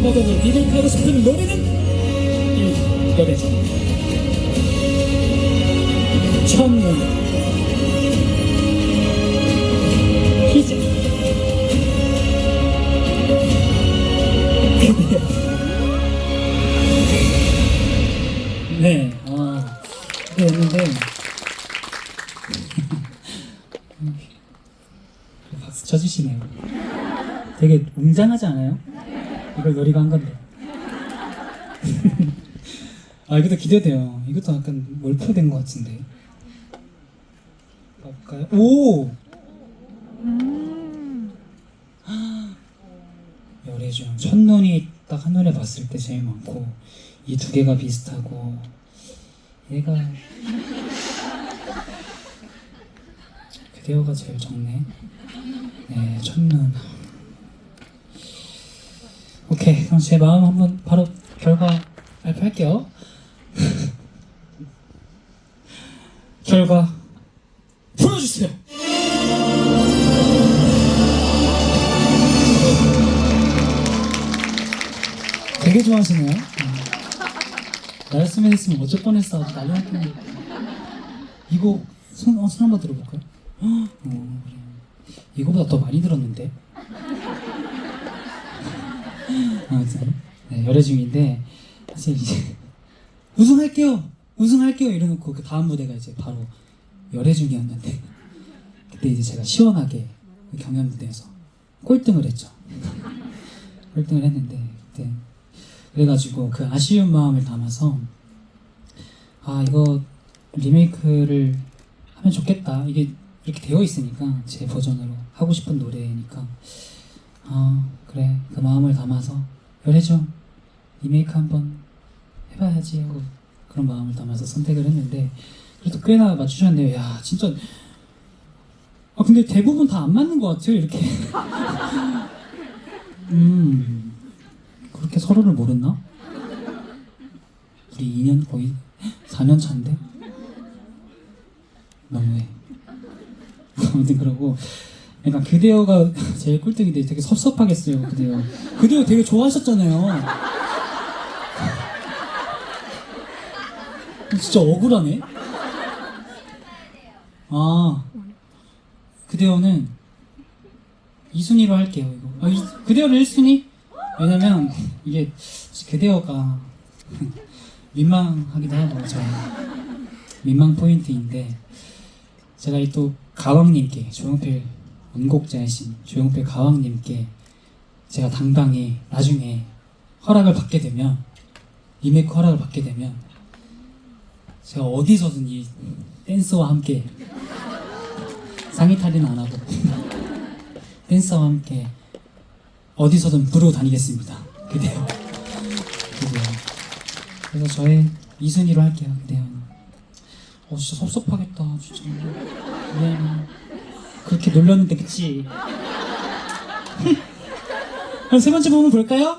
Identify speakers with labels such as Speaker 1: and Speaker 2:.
Speaker 1: 다른 버전으로 리메이크하고 싶은 노래는 이 노래죠. 그대요. 네, 아, 그랬는데 박수 쳐주시네요. 되게 웅장하지 않아요? 이걸 노리가 한 건데. 아 이것도 기대돼요. 이것도 약간 몰표된 것 같은데. 볼까요? 오. 열애중 첫눈이 딱 한눈에 봤을 때 제일 많고 이 두 개가 비슷하고 얘가 그대어가 제일 적네. 네, 첫눈. 오케이, 그럼 제 마음 한번 바로 결과 발표할게요. 결과 보여주세요. 되게 좋아하시네요. 음. 나였으면 했으면 어쩔 뻔했어. 난리 날 뻔했네. 이거 손, 어, 손 한번 들어볼까요? 어. 이거보다 더 많이 들었는데. 아무튼 네, 열애 중인데 사실 이제 우승할게요, 우승할게요! 이래놓고 그 다음 무대가 이제 바로 열애 중이었는데 그때 이제 제가 시원하게 그 경연 무대에서 꼴등을 했죠. 꼴등을 했는데 그때 그래가지고 그 아쉬운 마음을 담아서 아 이거 리메이크를 하면 좋겠다. 이게 이렇게 되어 있으니까 제 버전으로 하고 싶은 노래니까. 아 그래. 그 마음을 담아서 열애중 리메이크 한번 해봐야지 하고 그런 마음을 담아서 선택을 했는데 그래도 꽤나 맞추셨네요. 야 진짜. 아 근데 대부분 다 안 맞는 것 같아요 이렇게. 음 그렇게 서로를 모르나? 우리 2년 거의 4년 차인데? 너무해. 아무튼 그러고 약간 그대여가 제일 꿀등인데 되게 섭섭하겠어요 그대여. 그대여 되게 좋아하셨잖아요. 진짜 억울하네. 아 그대여는 2순위로 할게요 이거. 아, 이, 그대여를 1순위? 왜냐면 이게 그대여가 민망하기도 하고 저 민망 포인트인데 제가 이 또 가왕님께 조용필 원곡자이신 조용필 가왕님께 제가 당당히 나중에 허락을 받게 되면 리메이크 허락을 받게 되면 제가 어디서든 이 댄스와 함께 상의 탈의는 안 하고 댄스와 함께 어디서든 부르고 다니겠습니다. 그대요. 그대요. 그래서 저의 이순위로 할게요. 그대요. 어 진짜 섭섭하겠다. 진짜. 미안해. 그렇게 놀렸는데 그치? 그럼 세 번째 부분 볼까요?